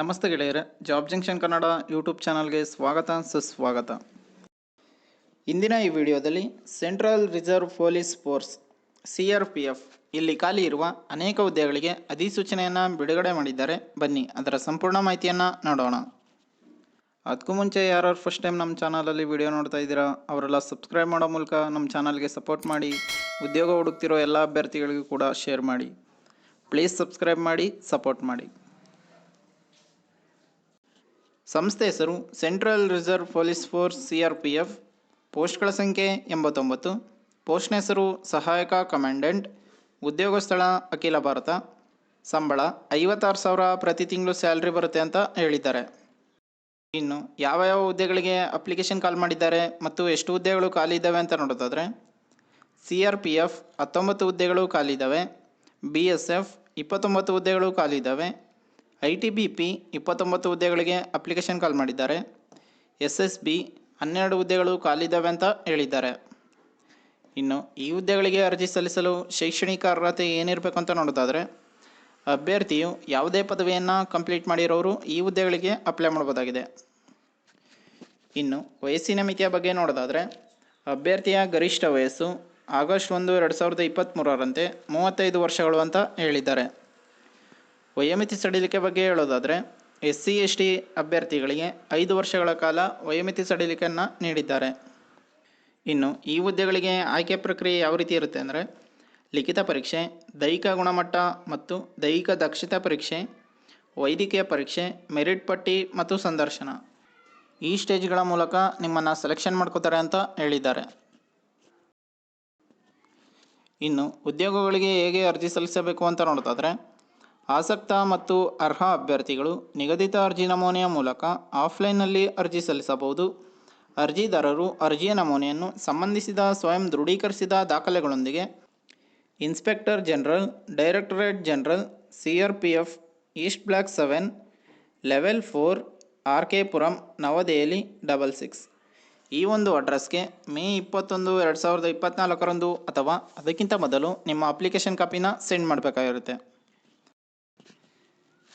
ನಮಸ್ತೆ ಗೆಳೆಯರೆ, job junction Kannada YouTube ಚಾನಲ್ಗೆ ಸ್ವಾಗತ, ಸುಸ್ವಾಗತ. ಇಂದಿನ ಈ ವಿಡಿಯೋದಲ್ಲಿ central reserve police force, C R P F, ಇಲ್ಲಿ ಖಾಲಿ ಇರುವ ಅನೇಕ ಹುದ್ದೆಗಳಿಗೆ ಅಧಿಸೂಚನೆಯನ್ನು ಬಿಡುಗಡೆ ಮಾಡಿದ್ದಾರೆ. ಬನ್ನಿ, ಅದರ ಸಂಪೂರ್ಣ ಮಾಹಿತಿಯನ್ನು ನೋಡೋಣ. ಅದಕ್ಕೂ ಮುಂಚೆ ಯಾರು ಫಸ್ಟ್ ಟೈಮ್ ನಮ್ಮ ಚಾನಲಲ್ಲಿ ವಿಡಿಯೋ ನೋಡ್ತಾ ಇದ್ದೀರಾ, ಅವರೆಲ್ಲ ಸಬ್ಸ್ಕ್ರೈಬ್ ಮಾಡೋ ಮೂಲಕ ನಮ್ಮ ಚಾನಲ್ಗೆ ಸಪೋರ್ಟ್ ಮಾಡಿ, ಉದ್ಯೋಗ ಹುಡುಕ್ತಿರೋ ಎಲ್ಲ ಅಭ್ಯರ್ಥಿಗಳಿಗೂ ಕೂಡ ಶೇರ್ ಮಾಡಿ. ಪ್ಲೀಸ್ ಸಬ್ಸ್ಕ್ರೈಬ್ ಮಾಡಿ ಸಪೋರ್ಟ್ ಮಾಡಿ. ಸಂಸ್ಥೆ ಹೆಸರು central reserve police force C R P F, ಪೋಸ್ಟ್ಗಳ ಸಂಖ್ಯೆ ಎಂಬತ್ತೊಂಬತ್ತು, ಪೋಸ್ಟ್ನ ಹೆಸರು ಸಹಾಯಕ ಕಮಾಂಡೆಂಟ್, ಉದ್ಯೋಗ ಸ್ಥಳ ಅಖಿಲ ಭಾರತ, ಸಂಬಳ ಐವತ್ತಾರು ಸಾವಿರ ಪ್ರತಿ ತಿಂಗಳು ಸ್ಯಾಲ್ರಿ ಬರುತ್ತೆ ಅಂತ ಹೇಳಿದ್ದಾರೆ. ಇನ್ನು ಯಾವ ಯಾವ ಹುದ್ದೆಗಳಿಗೆ ಅಪ್ಲಿಕೇಶನ್ ಕಾಲ್ ಮಾಡಿದ್ದಾರೆ ಮತ್ತು ಎಷ್ಟು ಹುದ್ದೆಗಳು ಖಾಲಿ ಇದ್ದಾವೆ ಅಂತ ನೋಡೋದಾದರೆ, ಸಿ ಆರ್ ಪಿ ಎಫ್ ಹತ್ತೊಂಬತ್ತು ಹುದ್ದೆಗಳು ಖಾಲಿ ಇದ್ದಾವೆ, ಬಿ ಎಸ್ ಎಫ್ ಇಪ್ಪತ್ತೊಂಬತ್ತು ಹುದ್ದೆಗಳು ಖಾಲಿ ಇದ್ದಾವೆ ಐ ಟಿ ಬಿ ಪಿ ಇಪ್ಪತ್ತೊಂಬತ್ತು ಹುದ್ದೆಗಳಿಗೆ ಅಪ್ಲಿಕೇಶನ್ ಕಾಲ್ ಮಾಡಿದ್ದಾರೆ. ಎಸ್ ಎಸ್ ಬಿ ಹನ್ನೆರಡು ಹುದ್ದೆಗಳು ಖಾಲಿದ್ದಾವೆ ಅಂತ ಹೇಳಿದ್ದಾರೆ. ಇನ್ನು ಈ ಹುದ್ದೆಗಳಿಗೆ ಅರ್ಜಿ ಸಲ್ಲಿಸಲು ಶೈಕ್ಷಣಿಕ ಅರ್ಹತೆ ಏನಿರಬೇಕು ಅಂತ ನೋಡೋದಾದರೆ, ಅಭ್ಯರ್ಥಿಯು ಯಾವುದೇ ಪದವಿಯನ್ನು ಕಂಪ್ಲೀಟ್ ಮಾಡಿರೋರು ಈ ಹುದ್ದೆಗಳಿಗೆ ಅಪ್ಲೈ ಮಾಡ್ಬೋದಾಗಿದೆ. ಇನ್ನು ವಯಸ್ಸಿನ ಮಿತಿಯ ಬಗ್ಗೆ ನೋಡೋದಾದರೆ, ಅಭ್ಯರ್ಥಿಯ ಗರಿಷ್ಠ ವಯಸ್ಸು ಆಗಸ್ಟ್ ಒಂದು, ಎರಡು ಸಾವಿರದ ಇಪ್ಪತ್ತ್ಮೂರರಂತೆ ಮೂವತ್ತೈದು ವರ್ಷಗಳು ಅಂತ ಹೇಳಿದ್ದಾರೆ. ವಯೋಮಿತಿ ಸಡಿಲಿಕೆ ಬಗ್ಗೆ ಹೇಳೋದಾದರೆ ಎಸ್ ಸಿ ಎಸ್ ಟಿ ಅಭ್ಯರ್ಥಿಗಳಿಗೆ ಐದು ವರ್ಷಗಳ ಕಾಲ ವಯೋಮಿತಿ ಸಡಿಲಿಕೆಯನ್ನು ನೀಡಿದ್ದಾರೆ. ಇನ್ನು ಈ ಹುದ್ದೆಗಳಿಗೆ ಆಯ್ಕೆ ಪ್ರಕ್ರಿಯೆ ಯಾವ ರೀತಿ ಇರುತ್ತೆ ಅಂದರೆ ಲಿಖಿತ ಪರೀಕ್ಷೆ, ದೈಹಿಕ ಗುಣಮಟ್ಟ ಮತ್ತು ದೈಹಿಕ ದಕ್ಷತಾ ಪರೀಕ್ಷೆ, ವೈದ್ಯಕೀಯ ಪರೀಕ್ಷೆ, ಮೆರಿಟ್ ಪಟ್ಟಿ ಮತ್ತು ಸಂದರ್ಶನ. ಈ ಸ್ಟೇಜ್ಗಳ ಮೂಲಕ ನಿಮ್ಮನ್ನು ಸೆಲೆಕ್ಷನ್ ಮಾಡ್ಕೋತಾರೆ ಅಂತ ಹೇಳಿದ್ದಾರೆ. ಇನ್ನು ಉದ್ಯೋಗಗಳಿಗೆ ಹೇಗೆ ಅರ್ಜಿ ಸಲ್ಲಿಸಬೇಕು ಅಂತ ನೋಡೋದಾದರೆ ಆಸಕ್ತ ಮತ್ತು ಅರ್ಹ ಅಭ್ಯರ್ಥಿಗಳು ನಿಗದಿತ ಅರ್ಜಿ ನಮೂನೆಯ ಮೂಲಕ ಆಫ್ಲೈನ್ನಲ್ಲಿ ಅರ್ಜಿ ಸಲ್ಲಿಸಬಹುದು. ಅರ್ಜಿದಾರರು ಅರ್ಜಿಯ ನಮೂನೆಯನ್ನು ಸಂಬಂಧಿಸಿದ ಸ್ವಯಂ ದೃಢೀಕರಿಸಿದ ದಾಖಲೆಗಳೊಂದಿಗೆ inspector general, directorate general, C R P F, east block seven, level four, R K Puram, New Delhi double six. ಈ ಒಂದು ಅಡ್ರೆಸ್ಗೆ ಮೇ ಇಪ್ಪತ್ತೊಂದು, ಎರಡು ಸಾವಿರದ ಇಪ್ಪತ್ತ್ನಾಲ್ಕರಂದು ಅಥವಾ ಅದಕ್ಕಿಂತ ಮೊದಲು ನಿಮ್ಮ ಅಪ್ಲಿಕೇಶನ್ ಕಾಪಿನ ಸೆಂಡ್ ಮಾಡಬೇಕಾಗಿರುತ್ತೆ.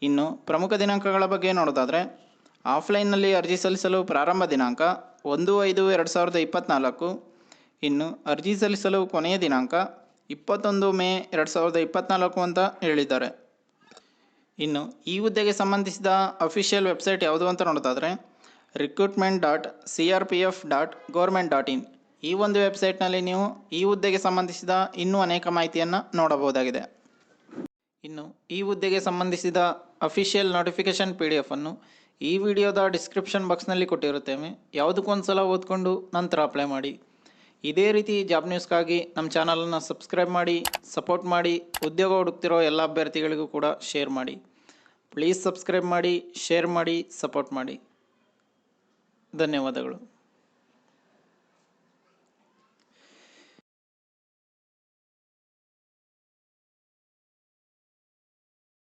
ಇನ್ನು ಪ್ರಮುಖ ದಿನಾಂಕಗಳ ಬಗ್ಗೆ ನೋಡೋದಾದರೆ ಆಫ್ಲೈನ್ನಲ್ಲಿ ಅರ್ಜಿ ಸಲ್ಲಿಸಲು ಪ್ರಾರಂಭ ದಿನಾಂಕ ಒಂದು ಐದು ಎರಡು ಸಾವಿರದ ಇಪ್ಪತ್ತ್ನಾಲ್ಕು ಇನ್ನು ಅರ್ಜಿ ಸಲ್ಲಿಸಲು ಕೊನೆಯ ದಿನಾಂಕ ಇಪ್ಪತ್ತೊಂದು ಮೇ ಎರಡು ಸಾವಿರದ ಇಪ್ಪತ್ತ್ನಾಲ್ಕು ಅಂತ ಹೇಳಿದ್ದಾರೆ. ಇನ್ನು ಈ ಹುದ್ದೆಗೆ ಸಂಬಂಧಿಸಿದ ಅಫಿಷಿಯಲ್ ವೆಬ್ಸೈಟ್ ಯಾವುದು ಅಂತ ನೋಡೋದಾದರೆ recruitment dot C R P F dot government dot in ಈ ಒಂದು ವೆಬ್ಸೈಟ್ನಲ್ಲಿ ನೀವು ಈ ಹುದ್ದೆಗೆ ಸಂಬಂಧಿಸಿದ ಇನ್ನೂ ಅನೇಕ ಮಾಹಿತಿಯನ್ನು ನೋಡಬಹುದಾಗಿದೆ. ಇನ್ನು ಈ ಹುದ್ದೆಗೆ ಸಂಬಂಧಿಸಿದ ಅಫಿಷಿಯಲ್ ನೋಟಿಫಿಕೇಷನ್ ಪಿ ಡಿ ಎಫನ್ನು ಈ ವಿಡಿಯೋದ ಡಿಸ್ಕ್ರಿಪ್ಷನ್ ಬಾಕ್ಸ್ನಲ್ಲಿ ಕೊಟ್ಟಿರುತ್ತೇವೆ ಯಾವುದಕ್ಕೊಂದು ಸಲ ಓದ್ಕೊಂಡು ನಂತರ ಅಪ್ಲೈ ಮಾಡಿ. ಇದೇ ರೀತಿ ಜಾಬ್ ನ್ಯೂಸ್ಗಾಗಿ ನಮ್ಮ ಚಾನಲನ್ನು ಸಬ್ಸ್ಕ್ರೈಬ್ ಮಾಡಿ ಸಪೋರ್ಟ್ ಮಾಡಿ, ಉದ್ಯೋಗ ಹುಡುಕ್ತಿರೋ ಎಲ್ಲ ಅಭ್ಯರ್ಥಿಗಳಿಗೂ ಕೂಡ ಶೇರ್ ಮಾಡಿ. ಪ್ಲೀಸ್ ಸಬ್ಸ್ಕ್ರೈಬ್ ಮಾಡಿ ಶೇರ್ ಮಾಡಿ ಸಪೋರ್ಟ್ ಮಾಡಿ. ಧನ್ಯವಾದಗಳು.